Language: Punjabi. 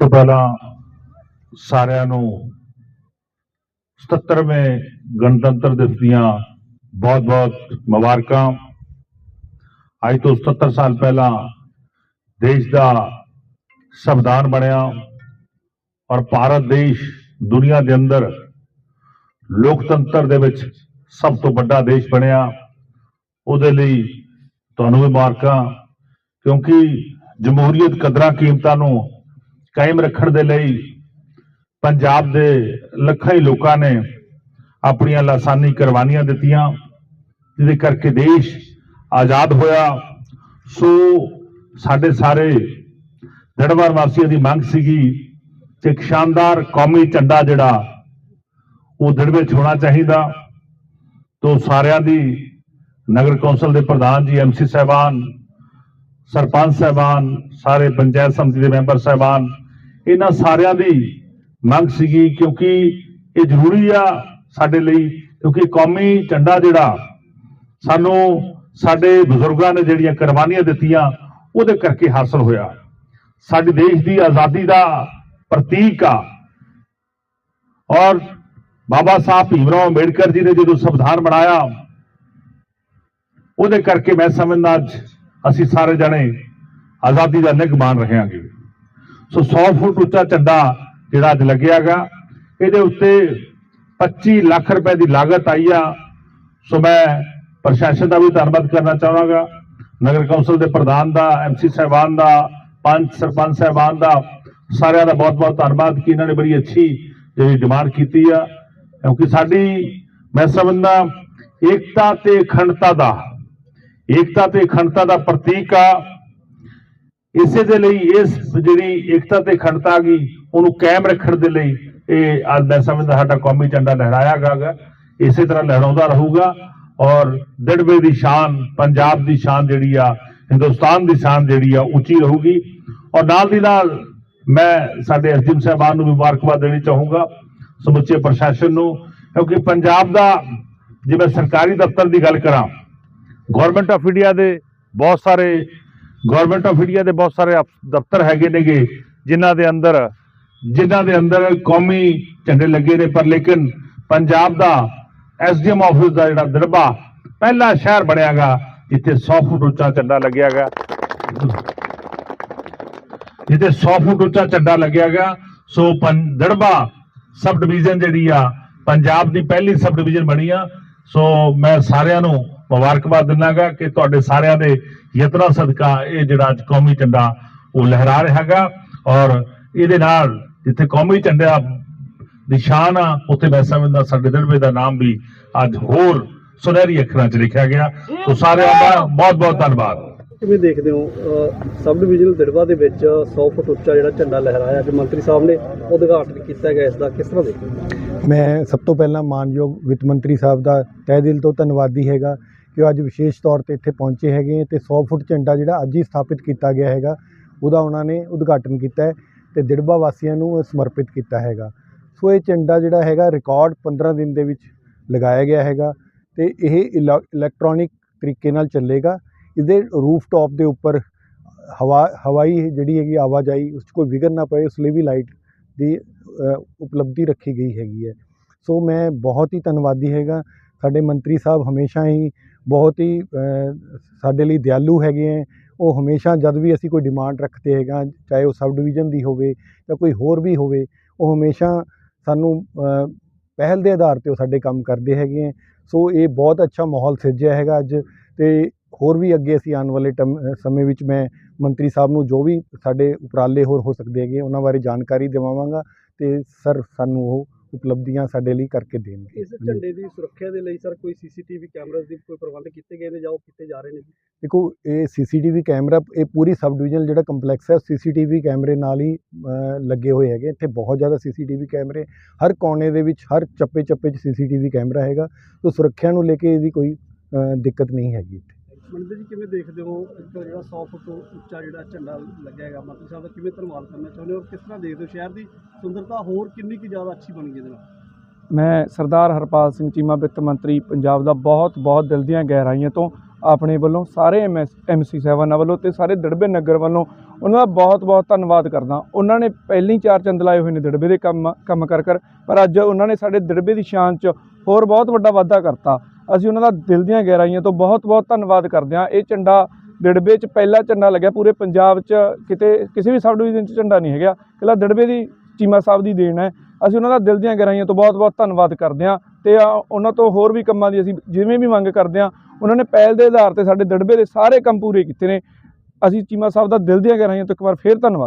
ਤੋਂ ਪਹਿਲਾਂ ਸਾਰਿਆਂ ਨੂੰ 77ਵੇਂ ਗਣਤੰਤਰ ਦਿਵਸ ਦੀਆਂ ਬਹੁਤ-ਬਹੁਤ ਮੁਬਾਰਕਾਂ। ਅੱਜ ਤੋਂ 77 ਸਾਲ ਪਹਿਲਾਂ ਦੇਸ਼ ਦਾ ਸੰਵਿਧਾਨ ਬਣਿਆ ਔਰ ਭਾਰਤ ਦੇਸ਼ ਦੁਨੀਆ ਦੇ ਅੰਦਰ ਲੋਕਤੰਤਰ ਦੇ ਵਿੱਚ ਸਭ ਤੋਂ ਵੱਡਾ ਦੇਸ਼ ਬਣਿਆ। ਉਹਦੇ ਲਈ ਤੁਹਾਨੂੰ ਵੀ ਮੁਬਾਰਕਾਂ, ਕਿਉਂਕਿ ਜਮਹੂਰੀਅਤ ਕਦਰਾਂ ਕੀਮਤਾਂ ਨੂੰ ਕਾਇਮ ਰੱਖਣ ਦੇ ਲਈ ਪੰਜਾਬ ਦੇ ਲੱਖਾਂ ਹੀ ਲੋਕਾਂ ਨੇ ਆਪਣੀਆਂ ਲਾਸਾਨੀ ਕੁਰਬਾਨੀਆਂ ਦਿੱਤੀਆਂ, ਜਿਹਦੇ ਕਰਕੇ ਦੇਸ਼ ਆਜ਼ਾਦ ਹੋਇਆ। ਸੋ ਸਾਡੇ ਸਾਰੇ ਦੜਵਾਰ ਵਾਸੀਆਂ ਦੀ ਮੰਗ ਸੀਗੀ ਕਿ ਇੱਕ ਸ਼ਾਨਦਾਰ ਕੌਮੀ ਝੰਡਾ ਜਿਹੜਾ, ਉਹ ਦੜਵੇ ਵਿੱਚ ਹੋਣਾ ਚਾਹੀਦਾ। ਤੋਂ ਸਾਰਿਆਂ ਦੀ ਨਗਰ ਕੌਂਸਲ ਦੇ ਪ੍ਰਧਾਨ ਜੀ ਐਮਸੀ ਸਾਹਿਬਾਨ, ਸਰਪੰਚ ਸਾਹਿਬਾਨ, ਸਾਰੇ ਪੰਚਾਇਤ ਸਮਿਤੀ ਦੇ ਮੈਂਬਰ ਸਾਹਿਬਾਨ ਇਹਨਾਂ ਸਾਰਿਆਂ ਦੀ ਮੰਗ ਸੀਗੀ ਕਿਉਂਕਿ ਇਹ ਜ਼ਰੂਰੀ ਆ ਸਾਡੇ ਲਈ, ਕਿਉਂਕਿ ਕੌਮੀ ਝੰਡਾ ਜਿਹੜਾ ਸਾਨੂੰ ਸਾਡੇ ਬਜ਼ੁਰਗਾਂ ਨੇ ਜਿਹੜੀਆਂ ਕੁਰਬਾਨੀਆਂ ਦਿੱਤੀਆਂ, ਉਹਦੇ ਕਰਕੇ ਹਾਸਲ ਹੋਇਆ। ਸਾਡੇ ਦੇਸ਼ ਦੀ ਆਜ਼ਾਦੀ ਦਾ ਪ੍ਰਤੀਕ ਆ। ਔਰ ਬਾਬਾ ਸਾਹਿਬ ਭੀਮਰਾਓ ਅੰਬੇਡਕਰ ਜੀ ਨੇ ਜਦੋਂ ਸੰਵਿਧਾਨ ਬਣਾਇਆ, ਉਹਦੇ ਕਰਕੇ ਮੈਂ ਸਮਝਦਾ ਅੱਜ ਅਸੀਂ ਸਾਰੇ ਜਣੇ ਆਜ਼ਾਦੀ ਦਾ ਨਿੱਘ ਮਾਣ ਰਹੇ ਹਾਂਗੇ। ਸੋ 100 ਫੁੱਟ ਉੱਚਾ ਝੰਡਾ ਜਿਹੜਾ ਅੱਜ ਲੱਗਿਆਗਾ। ਇਹਦੇ ਉੱਤੇ 25 ਲੱਖ ਰੁਪਏ ਦੀ ਲਾਗਤ ਆਈ ਆ। ਸੋ ਮੈਂ ਪ੍ਰਸ਼ਾਸਨ ਦਾ ਵੀ ਧੰਨਵਾਦ ਕਰਨਾ ਚਾਹਾਂਗਾ। ਨਗਰ ਕੌਂਸਲ ਦੇ ਪ੍ਰਧਾਨ ਦਾ ਐਮਸੀ ਸਾਹਿਬਾਨ ਦਾ, ਪੰਚ ਸਰਪੰਚ ਸਾਹਿਬਾਨ ਦਾ, ਸਾਰਿਆਂ ਦਾ ਬਹੁਤ ਬਹੁਤ ਧੰਨਵਾਦ ਕਿ ਇਹਨਾਂ ਨੇ ਬੜੀ ਅੱਛੀ ਜਿਹੜੀ ਡਿਮਾਂਡ ਕੀਤੀ ਆ। ਕਿਉਂਕਿ ਸਾਡੀ ਮੈਂ ਸਮਝਦਾ ਏਕਤਾ ਤੇ ਅਖੰਡਤਾ ਦਾ, ਏਕਤਾ ਤੇ ਅਖੰਡਤਾ ਦਾ ਪ੍ਰਤੀਕ ਆ। ਇਸੇ ਦੇ ਲਈ ਇਸ ਜਿਹੜੀ ਏਕਤਾ ਤੇ ਅਖੰਡਤਾ ਆ ਗਈ, ਉਹਨੂੰ ਕਾਇਮ ਰੱਖਣ ਦੇ ਲਈ ਇਹ ਅੱਜ ਮੈਂ ਸਮਝਦਾ ਸਾਡਾ ਕੌਮੀ ਝੰਡਾ ਲਹਿਰਾਇਆ ਗਿਆ ਇਸੇ ਤਰ੍ਹਾਂ ਲਹਿਰਾਉਂਦਾ ਰਹੂਗਾ ਔਰ ਦਿੜਵੇ ਦੀ ਸ਼ਾਨ, ਪੰਜਾਬ ਦੀ ਸ਼ਾਨ ਜਿਹੜੀ ਆ, ਹਿੰਦੁਸਤਾਨ ਦੀ ਸ਼ਾਨ ਜਿਹੜੀ ਆ, ਉੱਚੀ ਰਹੂਗੀ। ਔਰ ਨਾਲ ਦੀ ਨਾਲ ਮੈਂ ਸਾਡੇ ਐਸਡੀਐਮ ਸਾਹਿਬਾਨ ਨੂੰ ਵੀ ਮੁਬਾਰਕਬਾਦ ਦੇਣੀ ਚਾਹੂੰਗਾ, ਸਮੁੱਚੇ ਪ੍ਰਸ਼ਾਸਨ ਨੂੰ, ਕਿਉਂਕਿ ਪੰਜਾਬ ਦਾ ਜੇ ਮੈਂ ਸਰਕਾਰੀ ਦਫ਼ਤਰ ਦੀ ਗੱਲ ਕਰਾਂ ਗਵਰਨਮੈਂਟ ਆਫ ਇੰਡੀਆ ਦੇ ਬਹੁਤ ਸਾਰੇ ਗਵਰਨਮੈਂਟ ਆਫ ਇੰਡੀਆ ਦੇ ਬਹੁਤ ਸਾਰੇ ਦਫ਼ਤਰ ਹੈਗੇ ਨੇਗੇ, ਜਿਨ੍ਹਾਂ ਦੇ ਅੰਦਰ, ਜਿਨ੍ਹਾਂ ਦੇ ਅੰਦਰ ਕੌਮੀ ਝੰਡੇ ਲੱਗੇ ਨੇ, ਪਰ ਲੇਕਿਨ ਪੰਜਾਬ ਦਾ ਐਸਡੀਐਮ ਆਫਿਸ ਦਾ ਜਿਹੜਾ ਦਰਬਾ, ਪਹਿਲਾ ਸ਼ਹਿਰ ਬਣਿਆਗਾ, ਜਿੱਥੇ 100 ਫੁੱਟ ਉੱਚਾ ਝੰਡਾ ਲੱਗਿਆਗਾ। ਜਿੱਥੇ 100 ਫੁੱਟ ਉੱਚਾ ਝੰਡਾ ਲੱਗਿਆਗਾ, ਸੋ ਪੰ- ਦੜਬਾ ਸਬ ਡਿਵੀਜ਼ਨ ਜਿਹੜੀ ਆ, ਪੰਜਾਬ ਦੀ ਪਹਿਲੀ ਸਬ ਡਿਵੀਜ਼ਨ ਬਣੀ ਆ। ਸੋ ਮੈਂ ਸਾਰਿਆਂ ਨੂੰ ਮੁਬਾਰਕਬਾਦ ਦਿੰਨਾਗਾ ਕਿ ਤੁਹਾਡੇ ਸਾਰਿਆਂ ਦੇ ਯਤਨਾਂ ਸਦਕਾ ਇਹ ਜਿਹੜਾ ਅੱਜ ਕੌਮੀ ਝੰਡਾ ਉਹ ਲਹਿਰਾ ਰਿਹਾ ਹੈਗਾ। ਔਰ ਇਹਦੇ ਨਾਲ ਜਿੱਥੇ ਕੌਮੀ ਝੰਡਾ ਨਿਸ਼ਾਨ ਆ ਉੱਥੇ ਮੈਂ ਸਮਝਦਾ ਸਾਡੇ ਦੜਬੇ ਦਾ ਨਾਮ ਵੀ ਅੱਜ ਹੋਰ ਸੁਨਹਿਰੀ ਅੱਖਰਾਂ 'ਚ ਲਿਖਿਆ ਗਿਆ। ਸੋ ਸਾਰਿਆਂ ਦਾ ਬਹੁਤ ਬਹੁਤ ਧੰਨਵਾਦ। ਕਿਵੇਂ ਦੇਖਦੇ ਹੋ ਸਬ ਡਿਵੀਜ਼ਨਲ ਦਿੜਵਾ ਦੇ ਵਿੱਚ 100 ਫੁੱਟ ਉੱਚਾ ਜਿਹੜਾ ਝੰਡਾ ਲਹਿਰਾਇਆ ਅੱਜ ਮੰਤਰੀ ਸਾਹਿਬ ਨੇ ਉਦਘਾਟਨ ਕੀਤਾ ਗਿਆ ਇਸ ਦਾ ਕਿਸ ਤਰ੍ਹਾਂ ਦੇਖਦੇ ਮੈਂ ਸਭ ਤੋਂ ਪਹਿਲਾਂ ਮਾਨਯੋਗ ਵਿੱਤ ਮੰਤਰੀ ਸਾਹਿਬ ਦਾ ਤਹਿ ਦਿਲ ਤੋਂ ਧੰਨਵਾਦੀ ਹੈਗਾ। ਕਿ ਉਹ ਅੱਜ ਵਿਸ਼ੇਸ਼ ਤੌਰ ਤੇ ਇੱਥੇ ਪਹੁੰਚੇ ਹੈਗੇ ਤੇ 100 ਫੁੱਟ ਝੰਡਾ ਜਿਹੜਾ ਅੱਜ ਹੀ ਸਥਾਪਿਤ ਕੀਤਾ ਗਿਆ ਹੈਗਾ, ਉਹਦਾ ਉਹਨਾਂ ਨੇ ਉਦਘਾਟਨ ਕੀਤਾ ਹੈ ਤੇ ਦਿੜਬਾ ਵਾਸੀਆਂ ਨੂੰ ਸਮਰਪਿਤ ਕੀਤਾ ਹੈਗਾ। ਸੋ ਇਹ ਝੰਡਾ ਜਿਹੜਾ ਹੈਗਾ ਰਿਕਾਰਡ 15 ਦਿਨ ਦੇ ਵਿੱਚ ਲਗਾਇਆ ਗਿਆ ਹੈਗਾ ਤੇ ਇਹ ਇਲੈ- ਇਲੈਕਟ੍ਰੋਨਿਕ ਤਰੀਕੇ ਨਾਲ ਚੱਲੇਗਾ। ਇਹਦੇ ਰੂਫਟਾਪ ਦੇ ਉੱਪਰ ਹਵਾ, ਹਵਾਈ ਜਿਹੜੀ ਹੈਗੀ ਆਵਾਜਾਈ, ਉਸ 'ਚ ਕੋਈ ਵਿਘਨ ਨਾ ਪਏ, ਉਸ ਲਈ ਵੀ ਲਾਈਟ ਦੀ ਉਪਲਬਧੀ ਰੱਖੀ ਗਈ ਹੈਗੀ ਹੈ। ਸੋ ਮੈਂ ਬਹੁਤ ਹੀ ਧੰਨਵਾਦੀ ਹੈਗਾ। ਸਾਡੇ ਮੰਤਰੀ ਸਾਹਿਬ ਹਮੇਸ਼ਾ ਹੀ ਬਹੁਤ ਹੀ ਸਾਡੇ ਲਈ ਦਿਆਲੂ ਹੈਗੇ ਹੈ। ਉਹ ਹਮੇਸ਼ਾ ਜਦ ਵੀ ਅਸੀਂ ਕੋਈ ਡਿਮਾਂਡ ਰੱਖਦੇ ਹੈਗਾ ਚਾਹੇ ਉਹ ਸਬ ਡਿਵੀਜ਼ਨ ਦੀ ਹੋਵੇ ਜਾਂ ਕੋਈ ਹੋਰ ਵੀ ਹੋਵੇ, ਉਹ ਹਮੇਸ਼ਾ ਸਾਨੂੰ ਪਹਿਲ ਦੇ ਆਧਾਰ ਤੇ ਉਹ ਸਾਡੇ ਕੰਮ ਕਰਦੇ ਹੈਗੇ ਹੈ। ਸੋ ਇਹ ਬਹੁਤ ਅੱਛਾ ਮਾਹੌਲ ਸਿਰਜਿਆ ਹੈਗਾ ਅੱਜ ਤੇ ਹੋਰ ਵੀ ਅੱਗੇ ਅਸੀਂ ਆਉਣ ਵਾਲੇ ਟਮ- ਸਮੇਂ ਵਿੱਚ ਮੈਂ ਮੰਤਰੀ ਸਾਹਿਬ ਨੂੰ ਜੋ ਵੀ ਸਾਡੇ ਉਪਰਾਲੇ ਹੋਰ ਹੋ ਸਕਦੇ ਹੈਗੇ, ਉਹਨਾਂ ਬਾਰੇ ਜਾਣਕਾਰੀ ਦਿਵਾਵਾਂਗਾ ਤੇ ਸਰ, ਸਾਨੂੰ ਉਹ ਉਪਲਬਧੀਆਂ ਸਾਡੇ ਲਈ ਕਰਕੇ ਦੇਣਗੇ। ਇਸ ਝੰਡੇ ਦੀ ਸੁਰੱਖਿਆ ਦੇ ਲਈ ਸਰ ਕੋਈ ਸੀਸੀਟੀਵੀ ਕੈਮਰਾਸ ਦੀ ਕੋਈ ਪ੍ਰਬੰਧ ਕੀਤੇ ਗਏ ਨੇ ਜਾਂ ਉਹ ਕੀਤੇ ਜਾ ਰਹੇ ਨੇ ਦੇਖੋ ਇਹ ਸੀਸੀਟੀਵੀ ਕੈਮਰਾ ਇਹ ਪੂਰੀ ਸਬ ਡਿਵੀਜ਼ਨ ਜਿਹੜਾ ਕੰਪਲੈਕਸ ਹੈ ਸੀਸੀਟੀਵੀ ਕੈਮਰੇ ਨਾਲ ਹੀ ਲੱਗੇ ਹੋਏ ਹੈਗੇ। ਇੱਥੇ ਬਹੁਤ ਜ਼ਿਆਦਾ ਸੀਸੀਟੀਵੀ ਕੈਮਰੇ ਹਰ ਕੋਨੇ ਦੇ ਵਿੱਚ ਹਰ ਚੱਪੇ ਚੱਪੇ 'ਚ ਸੀਸੀਟੀਵੀ ਕੈਮਰਾ ਹੈਗਾ। ਸੋ ਸੁਰੱਖਿਆ ਨੂੰ ਲੈ ਕੇ ਇਹਦੀ ਕੋਈ ਦਿੱਕਤ ਨਹੀਂ ਹੈਗੀ ਇੱਥੇ। ਮਨਿੰਦਰ ਜੀ ਕਿਵੇਂ ਦੇਖਦੇ ਹੋ ਇੱਕ ਤਾਂ ਜਿਹੜਾ 100 ਫੁੱਟ ਉੱਚਾ ਜਿਹੜਾ ਝੰਡਾ ਲੱਗਿਆ ਹੈਗਾ ਮੰਤਰੀ ਸਾਹਿਬ ਦਾ, ਕਿਵੇਂ ਧੰਨਵਾਦ ਕਰਨਾ ਚਾਹੁੰਦੇ ਹੋ ਔਰ ਕਿਸ ਤਰ੍ਹਾਂ ਦੇਖਦੇ ਹੋ ਸ਼ਹਿਰ ਦੀ ਸੁੰਦਰਤਾ ਹੋਰ ਕਿੰਨੀ ਕੁ ਜ਼ਿਆਦਾ ਅੱਛੀ ਬਣ ਗਈ ਇਹਦੇ ਨਾਲ? ਮੈਂ ਸਰਦਾਰ ਹਰਪਾਲ ਸਿੰਘ ਚੀਮਾ, ਵਿੱਤ ਮੰਤਰੀ ਪੰਜਾਬ ਦਾ ਬਹੁਤ ਬਹੁਤ ਦਿਲ ਦੀਆਂ ਗਹਿਰਾਈਆਂ ਤੋਂ ਆਪਣੇ ਵੱਲੋਂ ਸਾਰੇ ਐਮਐਸ ਐਮਸੀ ਸਾਹਿਬਾਨਾਂ ਵੱਲੋਂ ਤੇ ਸਾਰੇ ਦੜਬੇ ਨਗਰ ਵੱਲੋਂ ਉਹਨਾਂ ਦਾ ਬਹੁਤ ਬਹੁਤ ਧੰਨਵਾਦ ਕਰਦਾ। ਉਹਨਾਂ ਨੇ ਪਹਿਲਾਂ ਹੀ ਚਾਰ ਚੰਦ ਲਾਏ ਹੋਏ ਨੇ ਦੜਬੇ ਦੇ ਕੰਮ ਕੰਮ ਕਰ ਕਰ, ਪਰ ਅੱਜ ਉਹਨਾਂ ਨੇ ਸਾਡੇ ਦੜਬੇ ਦੀ ਸ਼ਾਨ 'ਚ ਹੋਰ ਬਹੁਤ ਵੱਡਾ ਵਾਧਾ ਕਰਤਾ। ਅਸੀਂ ਉਹਨਾਂ ਦਾ ਦਿਲ ਦੀਆਂ ਗਹਿਰਾਈਆਂ ਤੋਂ ਬਹੁਤ ਬਹੁਤ ਧੰਨਵਾਦ ਕਰਦੇ ਹਾਂ। ਇਹ ਝੰਡਾ ਦੜਬੇ 'ਚ ਪਹਿਲਾ ਝੰਡਾ ਲੱਗਿਆ। ਪੂਰੇ ਪੰਜਾਬ 'ਚ ਕਿਤੇ, ਕਿਸੇ ਵੀ ਸਬ ਡਿਵੀਜ਼ਨ 'ਚ ਝੰਡਾ ਨਹੀਂ ਹੈਗਾ। ਇਕੱਲਾ ਦੜਬੇ ਦੀ ਚੀਮਾ ਸਾਹਿਬ ਦੀ ਦੇਣ ਹੈ। ਅਸੀਂ ਉਹਨਾਂ ਦਾ ਦਿਲ ਦੀਆਂ ਗਹਿਰਾਈਆਂ ਤੋਂ ਬਹੁਤ ਬਹੁਤ ਧੰਨਵਾਦ ਕਰਦੇ ਹਾਂ। ਤੇ ਉਹਨਾਂ ਤੋਂ ਹੋਰ ਵੀ ਕੰਮਾਂ ਦੀ ਅਸੀਂ ਜਿਵੇਂ ਵੀ ਮੰਗ ਕਰਦੇ ਹਾਂ, ਉਹਨਾਂ ਨੇ ਪਹਿਲ ਦੇ ਆਧਾਰ ਤੇ ਸਾਡੇ ਦੜਬੇ ਦੇ ਸਾਰੇ ਕੰਮ ਪੂਰੇ ਕੀਤੇ ਨੇ। ਅਸੀਂ ਚੀਮਾ ਸਾਹਿਬ ਦਾ ਦਿਲ ਦੀਆਂ ਗਹਿਰਾਈਆਂ ਤੋਂ ਇੱਕ ਵਾਰ ਫੇਰ ਧੰਨਵਾਦ